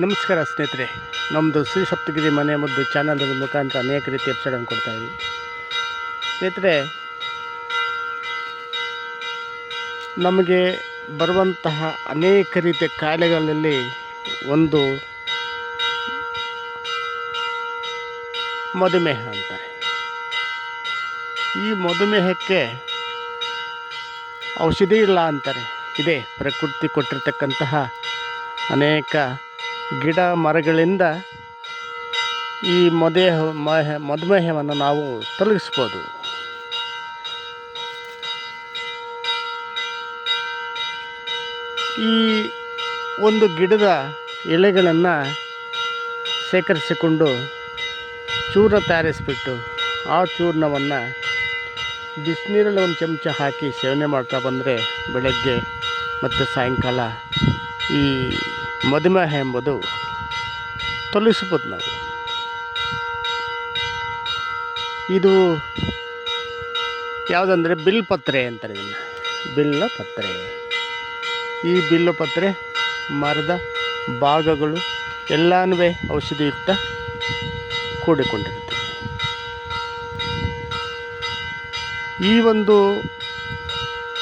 ನಮಸ್ಕಾರ ಸ್ನೇಹಿತರೆ ನಮ್ಮದು ಶ್ರೀ ಸಪ್ತಗಿರಿ ಮನೆ ಮದ್ದು ಚಾನಲ್ ಮುಖಾಂತರ ಅನೇಕ ರೀತಿಯ ಎಪಿಸೋಡನ್ನು ಇದ್ದೀವಿ. ಸ್ನೇಹಿತರೆ, ನಮಗೆ ಬರುವಂತಹ ಅನೇಕ ರೀತಿಯ ಕಾಯಿಲೆಗಳಲ್ಲಿ ಒಂದು ಮಧುಮೇಹ ಅಂತಾರೆ. ಈ ಮಧುಮೇಹಕ್ಕೆ ಔಷಧಿ ಇಲ್ಲ ಅಂತಾರೆ. ಇದೆ ಪ್ರಕೃತಿ ಕೊಟ್ಟಿರ್ತಕ್ಕಂತಹ ಅನೇಕ ಗಿಡ ಮರಗಳಿಂದ ಈ ಮಧುಮೇಹ ಮಹ- ಮಧುಮೇಹವನ್ನು ನಾವು ತೊಲಗಿಸ್ಬೋದು. ಈ ಒಂದು ಗಿಡದ ಎಲೆಗಳನ್ನು ಶೇಖರಿಸಿಕೊಂಡು ಚೂರ್ಣ ತಯಾರಿಸಿಬಿಟ್ಟು ಆ ಚೂರ್ಣವನ್ನು ಬಿಸಿನೀರಲ್ಲಿ ಒಂದು ಚಮಚ ಹಾಕಿ ಸೇವನೆ ಮಾಡ್ತಾ ಬಂದರೆ ಬೆಳಗ್ಗೆ ಮತ್ತು ಸಾಯಂಕಾಲ ಈ ಮಧುಮೇಹ ಎಂಬುದು ತೊಲಿಸಬಹುದು ನಾವು. ಇದು ಯಾವುದಂದರೆ ಬಿಲ್ಪತ್ರೆ ಅಂತಾರೆ ಇದನ್ನು. ಬಿಲ್ಲ ಪತ್ರೆ. ಈ ಬಿಲ್ಲು ಪತ್ರೆ ಮರದ ಭಾಗಗಳು ಎಲ್ಲನೂ ಔಷಧಿಯುಕ್ತ ಕೂಡಿಕೊಂಡಿರುತ್ತೆ ಈ ಒಂದು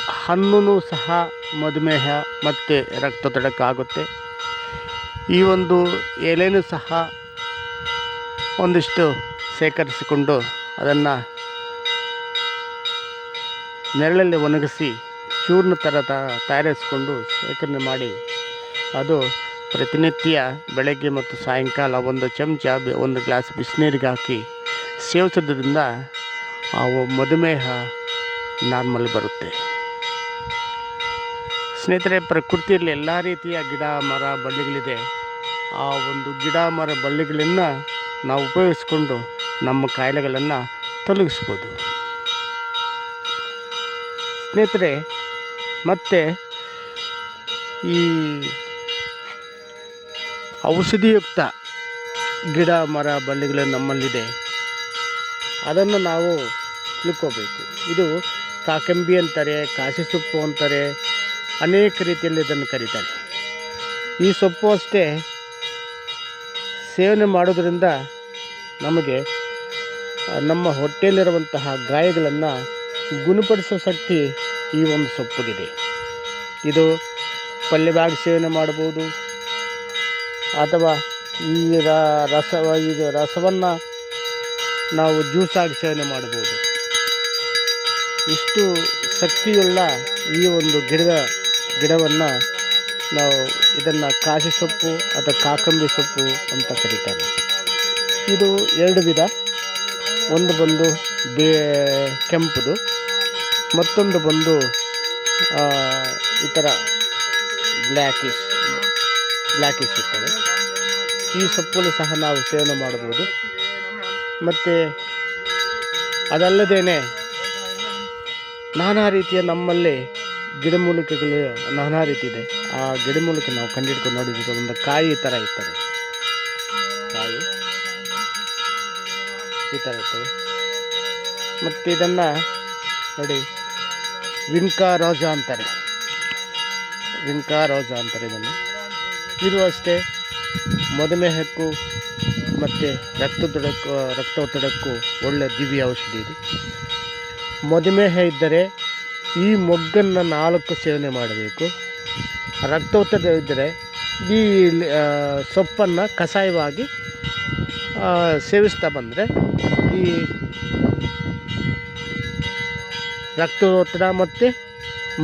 ಹಣ್ಣು ಸಹ ಮಧುಮೇಹ ಮತ್ತು ರಕ್ತದೊಡಕ್ಕಾಗುತ್ತೆ ಈ ಒಂದು ಎಲೆನೂ ಸಹ ಒಂದಿಷ್ಟು ಸೇಕರಿಸಿಕೊಂಡು ಅದನ್ನು ನೆರಳಲ್ಲಿ ಒಣಗಿಸಿ ಚೂರ್ಣ ಥರ ತಯಾರಿಸಿಕೊಂಡು ಶೇಖರಣೆ ಮಾಡಿ ಅದು ಪ್ರತಿನಿತ್ಯ ಬೆಳಗ್ಗೆ ಮತ್ತು ಸಾಯಂಕಾಲ ಒಂದು ಚಮಚ ಒಂದು ಗ್ಲಾಸ್ ಬಿಸಿನೀರಿಗೆ ಹಾಕಿ ಸೇವಿಸೋದ್ರಿಂದ ಆ ಮಧುಮೇಹ ನಾರ್ಮಲ್ ಬರುತ್ತೆ. ಸ್ನೇಹಿತರೆ, ಪ್ರಕೃತಿಯಲ್ಲಿ ಎಲ್ಲ ರೀತಿಯ ಗಿಡ, ಮರ, ಬಳ್ಳಿಗಳಿದೆ. ಆ ಒಂದು ಗಿಡ, ಮರ, ಬಳ್ಳಿಗಳನ್ನು ನಾವು ಉಪಯೋಗಿಸ್ಕೊಂಡು ನಮ್ಮ ಕಾಯಿಲೆಗಳನ್ನು ತೊಲಗಿಸ್ಬೋದು. ಸ್ನೇಹಿತರೆ, ಮತ್ತು ಈ ಔಷಧಿಯುಕ್ತ ಗಿಡ, ಮರ, ಬಳ್ಳಿಗಳು ನಮ್ಮಲ್ಲಿದೆ. ಅದನ್ನು ನಾವು ತಿಳ್ಕೋಬೇಕು. ಇದು ಕಾಕಂಬಿ ಅಂತಾರೆ, ಕಾಶಿ ಸೊಪ್ಪು ಅಂತಾರೆ ಅನೇಕ ರೀತಿಯಲ್ಲಿ ಇದನ್ನು ಕರೀತಾರೆ. ಈ ಸೊಪ್ಪು ಅಷ್ಟೇ ಸೇವನೆ ಮಾಡೋದರಿಂದ ನಮಗೆ ನಮ್ಮ ಹೊಟ್ಟೆಯಲ್ಲಿರುವಂತಹ ಗಾಯಗಳನ್ನು ಗುಣಪಡಿಸೋ ಶಕ್ತಿ ಈ ಒಂದು ಸೊಪ್ಪುಗಿದೆ. ಇದು ಪಲ್ಯವಾಗಿ ಸೇವನೆ ಮಾಡ್ಬೋದು ಅಥವಾ ಈ ರಸ, ಇದು ರಸವನ್ನು ನಾವು ಜ್ಯೂಸಾಗಿ ಸೇವನೆ ಮಾಡ್ಬೋದು ಇಷ್ಟು ಶಕ್ತಿಯುಳ್ಳ ಈ ಒಂದು ಗಿಡದ ಗಿಡವನ್ನು ನಾವು ಇದನ್ನು ಕಾಶಿ ಸೊಪ್ಪು ಅಥವಾ ಕಾಕಂಬಿ ಸೊಪ್ಪು ಅಂತ ಕರೀತಾರೆ. ಇದು ಎರಡು ವಿಧ. ಒಂದು ಬಂದು ಬೇ ಕೆಂಪುದು, ಮತ್ತೊಂದು ಬಂದು ಈ ಥರ ಬ್ಲ್ಯಾಕಿಶ್ ಬ್ಲ್ಯಾಕಿಶ್ ಇರ್ತದೆ. ಈ ಸೊಪ್ಪನ್ನು ಸಹ ನಾವು ಸೇವನೆ ಮಾಡ್ಬೋದು ಮತ್ತು ಅದಲ್ಲದೇ ನಾನಾ ರೀತಿಯ ನಮ್ಮಲ್ಲಿ ಗಿಡಮೂಲಿಕೆಗಳು ನಾನಾ ರೀತಿ ಇದೆ. ಆ ಗಿಡಮೂಲಿಕೆ ನಾವು ಕಂಡಿಡ್ಕೊಂಡು ನೋಡಿದ್ರೆ ಒಂದು ಕಾಯಿ ಈ ಥರ ಇರ್ತದೆ. ಕಾಯಿ ಈ ಥರ ಇರ್ತದೆ. ಮತ್ತು ಇದನ್ನು ನೋಡಿ ವಿನ್ಕಾ ರೋಜಾ ಅಂತಾರೆ. ವಿನ್ಕಾ ರೋಜಾ ಅಂತಾರೆ ಇದನ್ನು. ಇದು ಅಷ್ಟೇ ಮಧುಮೇಹಕ್ಕೂ ಮತ್ತು ರಕ್ತದೊಡಕ್ಕೂ ರಕ್ತ ಒತ್ತಡಕ್ಕೂ ಒಳ್ಳೆಯ ದಿವ್ಯ ಔಷಧಿ ಇದು. ಮಧುಮೇಹ ಇದ್ದರೆ ಈ ಮೊಗ್ಗನ್ನು ನಾಲ್ಕು ಸೇವನೆ ಮಾಡಬೇಕು. ರಕ್ತ ಒತ್ತಡ ಇದ್ದರೆ ಈ ಸೊಪ್ಪನ್ನು ಕಷಾಯವಾಗಿ ಸೇವಿಸ್ತಾ ಬಂದರೆ ಈ ರಕ್ತ ಒತ್ತಡ ಮತ್ತು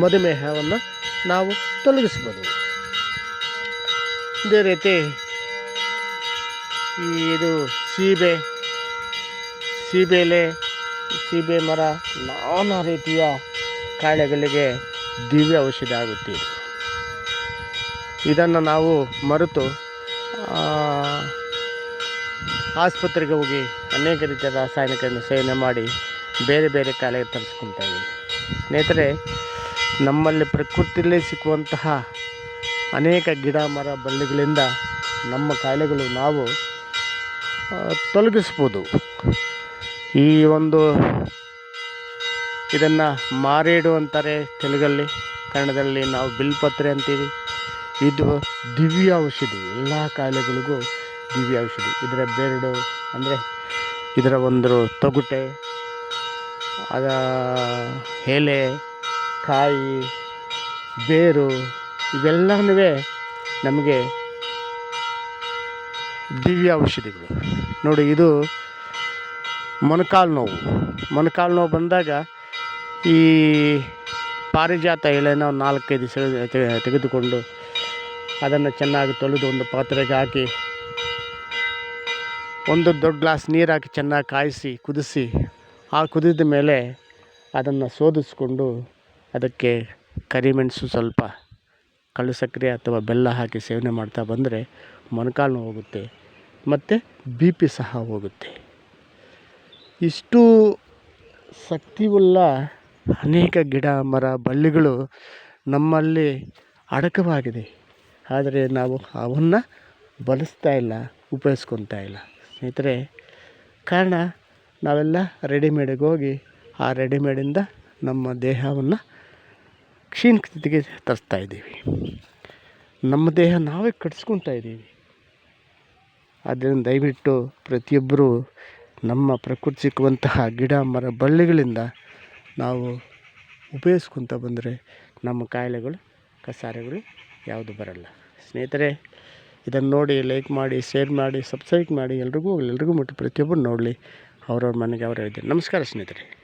ಮಧುಮೇಹವನ್ನು ನಾವು ತೊಲಗಿಸ್ಬೋದು. ಇದೇ ರೀತಿ ಈ ಇದು ಸೀಬೆ, ಸೀಬೆಲೆ, ಸೀಬೆ ಮರ ನಾನಾ ರೀತಿಯ ಕಾಯಿಲೆಗಳಿಗೆ ದಿವ್ಯ ಔಷಧಿ ಆಗುತ್ತೆ. ಇದನ್ನು ನಾವು ಮರೆತು ಆಸ್ಪತ್ರೆಗೆ ಹೋಗಿ ಅನೇಕ ರೀತಿಯ ರಾಸಾಯನಿಕವನ್ನು ಸೇವನೆ ಮಾಡಿ ಬೇರೆ ಬೇರೆ ಕಾಯಿಲೆಗೆ ತರಿಸ್ಕೊತಾ ಇದ್ದೀವಿ. ಸ್ನೇಹಿತರೆ, ನಮ್ಮಲ್ಲಿ ಪ್ರಕೃತಿಯಲ್ಲೇ ಸಿಕ್ಕುವಂತಹ ಅನೇಕ ಗಿಡ, ಮರ, ಬಳ್ಳಿಗಳಿಂದ ನಮ್ಮ ಕಾಯಿಲೆಗಳು ನಾವು ತೊಲಗಿಸ್ಬೋದು. ಈ ಒಂದು ಇದನ್ನು ಮಾರೇಡು ಅಂತಾರೆ ತೆಲುಗಲ್ಲಿ. ಕನ್ನಡದಲ್ಲಿ ನಾವು ಬಿಲ್ಪತ್ರೆ ಅಂತೀವಿ. ಇದು ದಿವ್ಯ ಔಷಧಿ. ಎಲ್ಲ ಕಾಯಿಲೆಗಳಿಗೂ ದಿವ್ಯ ಔಷಧಿ. ಇದರ ಬೆರಡು ಅಂದರೆ ಇದರ ಒಂದು ತೊಗಟೆ, ಅದ ಎಲೆ, ಕಾಯಿ, ಬೇರು ಇವೆಲ್ಲನೂ ನಮಗೆ ದಿವ್ಯ ಔಷಧಿಗಳು. ನೋಡಿ ಇದು ಮೊಣಕಾಲು ನೋವು. ಮೊಣಕಾಲು ನೋವು ಬಂದಾಗ ಈ ಪಾರಿಜಾತ ಎಲೆನ ಒಂದು ನಾಲ್ಕೈದು ತೆಗೆದುಕೊಂಡು ಅದನ್ನು ಚೆನ್ನಾಗಿ ತೊಳೆದು ಒಂದು ಪಾತ್ರೆಗೆ ಹಾಕಿ, ಒಂದು ದೊಡ್ಡ ಗ್ಲಾಸ್ ನೀರು ಚೆನ್ನಾಗಿ ಕಾಯಿಸಿ, ಕುದಿಸಿ, ಆ ಕುದಿದ ಮೇಲೆ ಅದನ್ನು ಶೋಧಿಸ್ಕೊಂಡು ಅದಕ್ಕೆ ಕರಿಮೆಣಸು ಸ್ವಲ್ಪ ಕಲ್ಲು ಸಕ್ಕರೆ ಅಥವಾ ಬೆಲ್ಲ ಹಾಕಿ ಸೇವನೆ ಮಾಡ್ತಾ ಬಂದರೆ ಮೊಣಕಾಲು ಹೋಗುತ್ತೆ ಮತ್ತು ಬಿ ಪಿ ಸಹ ಹೋಗುತ್ತೆ. ಇಷ್ಟು ಶಕ್ತಿಯುಳ್ಳ ಅನೇಕ ಗಿಡ, ಮರ, ಬಳ್ಳಿಗಳು ನಮ್ಮಲ್ಲಿ ಅಡಕವಾಗಿದೆ. ಆದರೆ ನಾವು ಅವನ್ನು ಬಳಸ್ತಾ ಇಲ್ಲ ಉಪಯೋಗಿಸ್ಕೊತಾ ಇಲ್ಲ. ಸ್ನೇಹಿತರೆ, ಕಾರಣ ನಾವೆಲ್ಲ ರೆಡಿಮೇಡಿಗೆ ಹೋಗಿ ಆ ರೆಡಿಮೇಡಿಂದ ನಮ್ಮ ದೇಹವನ್ನು ಕ್ಷೀಣ ಸ್ಥಿತಿಗೆ ತರಿಸ್ತಾ ಇದ್ದೀವಿ. ನಮ್ಮ ದೇಹ ನಾವೇ ಕಟ್ಸ್ಕೊತಾ ಇದ್ದೀವಿ. ಆದ್ದರಿಂದ ದಯವಿಟ್ಟು ಪ್ರತಿಯೊಬ್ಬರೂ ನಮ್ಮ ಪ್ರಕೃತಿ ಸಿಕ್ಕುವಂತಹ ಗಿಡ, ಮರ, ಬಳ್ಳಿಗಳಿಂದ ನಾವು ಉಪಯೋಗಿಸ್ಕೊತ ಬಂದರೆ ನಮ್ಮ ಕಾಯಿಲೆಗಳು, ಕಸಾರೆಗಳು ಯಾವುದು ಬರಲ್ಲ. ಸ್ನೇಹಿತರೆ, ಇದನ್ನು ನೋಡಿ ಲೈಕ್ ಮಾಡಿ ಶೇರ್ ಮಾಡಿ ಸಬ್ಸ್ಕ್ರೈಬ್ ಮಾಡಿ, ಎಲ್ರಿಗೂ ಎಲ್ರಿಗೂ ಮುಟ್ಟಿ ಪ್ರತಿಯೊಬ್ಬರು ನೋಡಲಿ. ಅವ್ರವ್ರ ಮನೆಗೆ ಅವರೇ ನಮಸ್ಕಾರ ಸ್ನೇಹಿತರೆ.